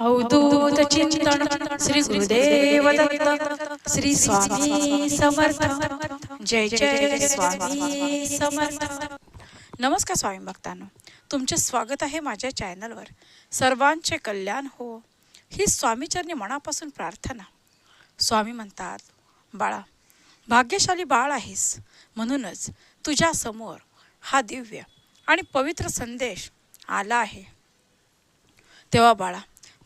अवधूत चिंतन श्री गुरुदेव दत्त श्री स्वामी समर्थ। जय जय स्वामी समर्थ। नमस्कार स्वामी भक्तांनो तुमचे स्वागत आहे माझ्या चॅनलवर. सर्वांचे कल्याण हो ही स्वामीचरणी मनापासून प्रार्थना. स्वामी म्हणतात बाळा भाग्यशाली बाळ आहेस म्हणूनच तुझ्या समोर हा दिव्य आणि पवित्र संदेश आला आहे. तेव्हा बाळा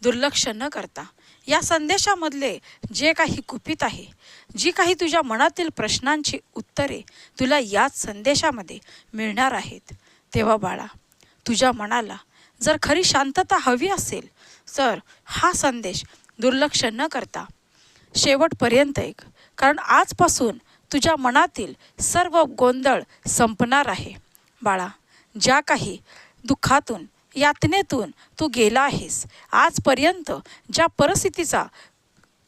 दुर्लक्ष न करता. या संदेशामधले जे काही गुपित आहे जी काही तुझ्या मनातील प्रश्नांची उत्तरे तुला याच संदेशामध्ये मिळणार आहेत. तेव्हा बाळा तुझ्या मनाला जर खरी शांतता हवी असेल तर हा संदेश दुर्लक्ष न करता शेवटपर्यंत एक कारण आजपासून तुझ्या मनातील सर्व गोंधळ संपणार आहे. बाळा ज्या काही दुःखातून यातनेतून तू गेला आहेस. आजपर्यंत ज्या परिस्थितीचा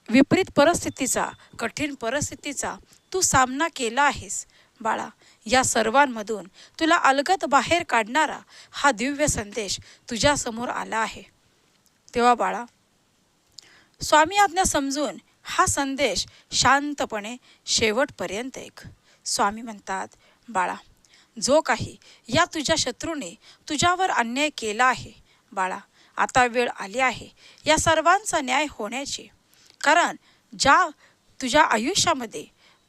विपरीत परिस्थितीचा कठीण परिस्थितीचा तू सामना केला आहेस बाळा या सर्वांमधून तुला अलगत बाहेर काढणारा हा दिव्य संदेश तुझ्यासमोर आला आहे. तेव्हा बाळा स्वामी आज्ञा समजून हा संदेश शांतपणे शेवटपर्यंत एक स्वामी म्हणतात बाळा जो काही या तुझ्या शत्रूने तुझ्यावर अन्याय केला आहे. बाळा आता वेळ आली आहे. या सर्वांचा न्याय होण्याची. कारण ज्या तुझ्या आयुष्यामध्ये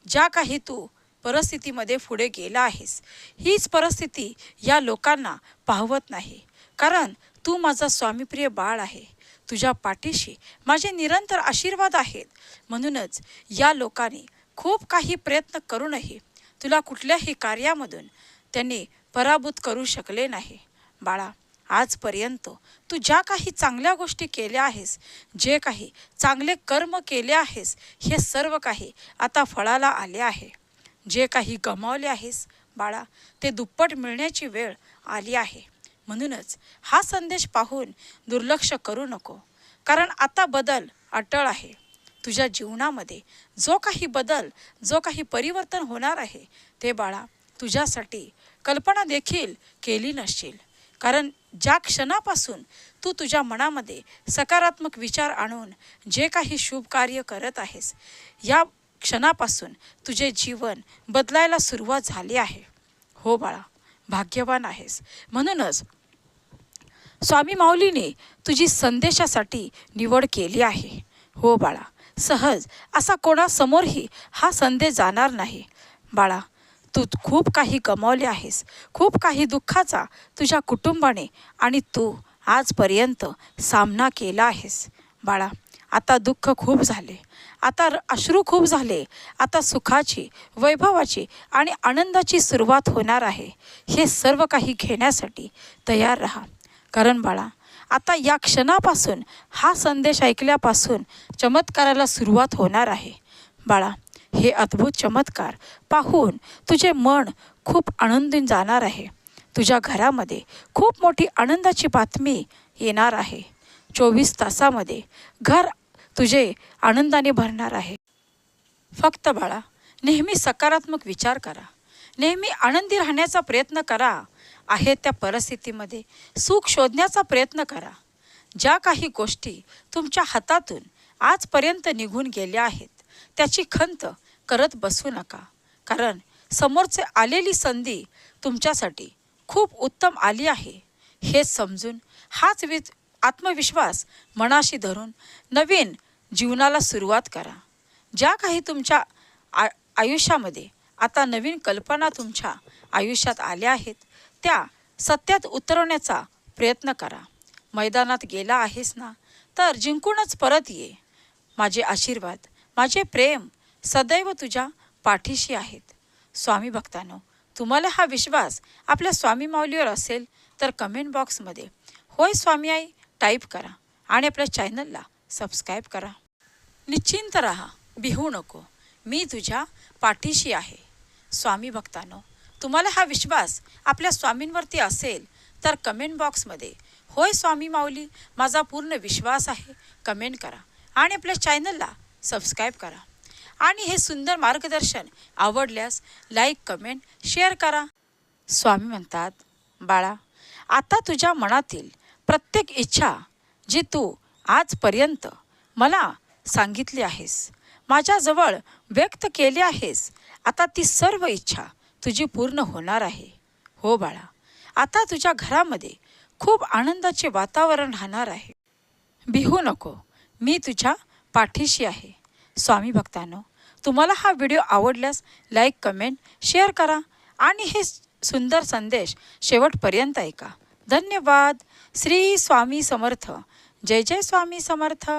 ज्या काही तू परिस्थितीमध्ये पुढे गेला आहेस हीच परिस्थिती या लोकांना पाहवत नाही. कारण तू माझा स्वामीप्रिय बाळ आहे. तुझ्या पाठीशी माझे निरंतर आशीर्वाद आहेत. म्हणूनच या लोकांनी खूप काही प्रयत्न करूनही तुला कुठल्याही कार्यामधून त्यांनी पराभूत करू शकले नाही. बाळा आजपर्यंत तू ज्या काही चांगल्या गोष्टी केल्या आहेस जे काही चांगले कर्म केले आहेस हे सर्व काही आता फळाला आले आहे. जे काही गमावले आहेस बाळा ते दुप्पट मिळण्याची वेळ आली आहे. म्हणूनच हा संदेश पाहून दुर्लक्ष करू नको. कारण आता बदल अटळ आहे. तुझ्या जीवनामध्ये जो काही बदल जो काही परिवर्तन होणार आहे ते बाळा तुझ्यासाठी कल्पना देखील केली नसशील. कारण ज्या क्षणापासून तू तुझ्या मनामध्ये सकारात्मक विचार आणून जे काही शुभ कार्य करत आहेस या क्षणापासून तुझे जीवन बदलायला सुरुवात झाली आहे. हो बाळा भाग्यवान आहेस. म्हणूनच स्वामी माऊलीने तुझी संदेशासाठी निवड केली आहे. हो बाळा सहज असा कोणासमोरही हा संदेश जाणार नाही. बाळा तू खूप काही गमावले आहेस. खूप काही दुःखाचा तुझ्या कुटुंबाने आणि तू आजपर्यंत सामना केला आहेस. बाळा आता दुःख खूप झाले. आता अश्रू खूप झाले. आता सुखाची वैभवाची आणि आनंदाची सुरुवात होणार आहे. हे सर्व काही घेण्यासाठी तयार राहा. कारण बाळा आता या क्षणापासून हा संदेश ऐकल्यापासून चमत्काराला सुरुवात होणार आहे. बाळा हे अद्भुत चमत्कार पाहून तुझे मन खूप आनंदून जाणार आहे. तुझ्या घरामध्ये खूप मोठी आनंदाची बातमी येणार आहे. चोवीस तासामध्ये घर तुझे आनंदाने भरणार आहे. फक्त बाळा नेहमी सकारात्मक विचार करा. नेहमी आनंदी राहण्याचा प्रयत्न करा. आहे त्या परिस्थितीमध्ये सुख शोधण्याचा प्रयत्न करा. ज्या काही गोष्टी तुमच्या हातातून आजपर्यंत निघून गेल्या आहेत त्याची खंत करत बसू नका. कारण समोरचे आलेली संधी तुमच्यासाठी खूप उत्तम आली आहे. हे समजून हाच वि आत्मविश्वास मनाशी धरून नवीन जीवनाला सुरुवात करा. ज्या काही तुमच्या आ आयुष्यामध्ये आता नवीन कल्पना तुमच्या आयुष्यात आल्या आहेत त्या सत्यात उतरवण्याचा प्रयत्न करा. मैदानात गेला आहेस ना तर जिंकूनच परत ये. माझे आशीर्वाद माझे प्रेम सदैव तुझ्या पाठीशी आहेत. स्वामी भक्तांनो तुम्हाला हा विश्वास आपल्या स्वामी माऊलीवर असेल तर कमेंट बॉक्समध्ये होय स्वामी आई टाईप करा आणि आपल्या चॅनलला सबस्क्राईब करा. निश्चिंत राहा बिहू नको मी तुझ्या पाठीशी आहे. स्वामी भक्तांनो तुम्हाला हा विश्वास आपल्या स्वामींवरती असेल तर कमेंट बॉक्समध्ये होय स्वामी माऊली माझा पूर्ण विश्वास आहे कमेंट करा आणि आपल्या चॅनलला सबस्क्राईब करा. आणि हे सुंदर मार्गदर्शन आवडल्यास लाईक कमेंट शेअर करा. स्वामी म्हणतात बाळा आता तुझ्या मनातील प्रत्येक इच्छा जी तू आजपर्यंत मला सांगितली आहेस माझ्याजवळ व्यक्त केली आहेस आता ती सर्व इच्छा तुझी पूर्ण होणार आहे. हो बाळा आता तुझ्या घरामध्ये खूप आनंदाचे वातावरण राहणार आहे. बिहू नको मी तुझ्या पाठीशी आहे. स्वामी भक्तांनो तुम्हाला हा व्हिडिओ आवडल्यास लाईक कमेंट शेअर करा आणि हे सुंदर संदेश शेवटपर्यंत ऐका. धन्यवाद. श्री स्वामी समर्थ. जय जय स्वामी समर्थ.